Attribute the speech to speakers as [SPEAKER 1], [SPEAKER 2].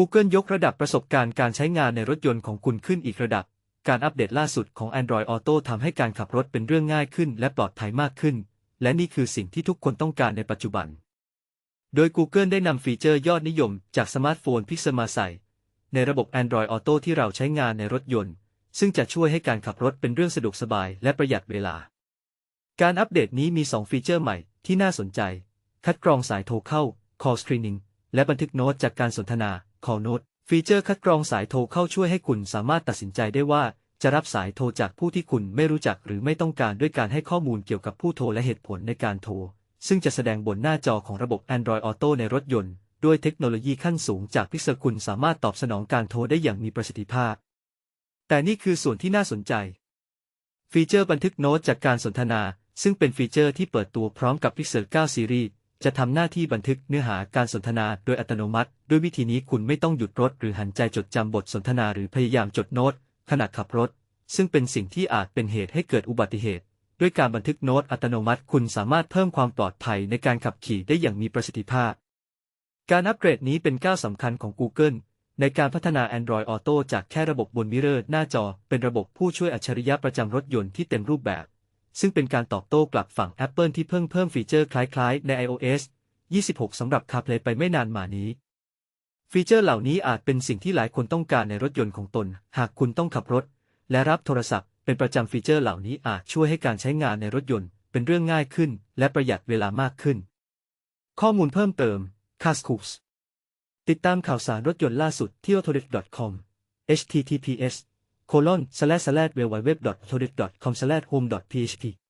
[SPEAKER 1] Google ยกระดับประสบการณ์การใช้งานในรถยนต์ของคุณขึ้นอีกระดับ การอัปเดตล่าสุดของ Android Auto ทำให้การขับรถเป็นเรื่องง่ายขึ้นและปลอดภัยมากขึ้น และนี่คือสิ่งที่ทุกคนต้องการในปัจจุบัน โดย Google ได้นำฟีเจอร์ยอดนิยมจากสมาร์ทโฟน Pixel มาใส่ ในระบบ Android Auto ที่เราใช้งานในรถยนต์ ซึ่งจะช่วยให้การขับรถเป็นเรื่องสะดวกสบายและประหยัดเวลา การอัปเดตนี้มี 2 ฟีเจอร์ใหม่ที่น่าสนใจ คัดกรองสายโทรเข้า Call Screening และบันทึกโน้ตจากการสนทนา Call Note ฟีเจอร์คัดกรองสายโทรเข้าช่วยให้คุณสามารถตัดสินใจได้ว่า จะรับสายโทรจากผู้ที่คุณไม่รู้จักหรือไม่ต้องการด้วยการให้ข้อมูลเกี่ยวกับผู้โทรและเหตุผลในการโทร ซึ่งจะแสดงบนหน้าจอของระบบ Android Auto ในรถยนต์ ด้วยเทคโนโลยีขั้นสูงจาก Pixel คุณสามารถตอบสนองการโทรได้อย่างมีประสิทธิภาพ แต่นี่คือส่วนที่น่าสนใจ ฟีเจอร์บันทึกโน้ตจากการสนทนา ซึ่งเป็นฟีเจอร์ที่เปิดตัวพร้อมกับ Pixel 9 Series จะทำหน้าที่บันทึกเนื้อหาการสนทนาโดยอัตโนมัติ ด้วยวิธีนี้คุณไม่ต้องหยุดรถหรือหันใจจดจำบทสนทนาหรือพยายามจดโน้ตขณะขับรถ ซึ่งเป็นสิ่งที่อาจเป็นเหตุให้เกิดอุบัติเหตุ ด้วยการบันทึกโน้ตอัตโนมัติ คุณสามารถเพิ่มความปลอดภัยในการขับขี่ได้อย่างมีประสิทธิภาพ การอัปเกรดนี้เป็นก้าวสำคัญของ Google ในการพัฒนา Android Auto จากแค่ระบบบนมิเรอร์หน้าจอเป็นระบบผู้ช่วยอัจฉริยะประจำรถยนต์ที่เต็มรูปแบบ ซึ่งเป็นการตอบโต้กลับฝั่ง Apple ที่เพิ่งเพิ่มฟีเจอร์คล้ายๆ ใน iOS 26 สำหรับ CarPlay ไปไม่นานมานี้ ฟีเจอร์เหล่านี้อาจเป็นสิ่งที่หลายคนต้องการในรถยนต์ของตน หากคุณต้องขับรถ และรับโทรศัพท์เป็นประจำฟีเจอร์เหล่านี้อาจช่วยให้การใช้งานในรถยนต์เป็นเรื่องง่ายขึ้น และประหยัดเวลามากขึ้น ข้อมูลเพิ่มเติม c a s c o o s ติดตามข่าวสารรถยนต์ล่าสุดที่ autodesk.com https colon slash slash www.autodesk.com slash home php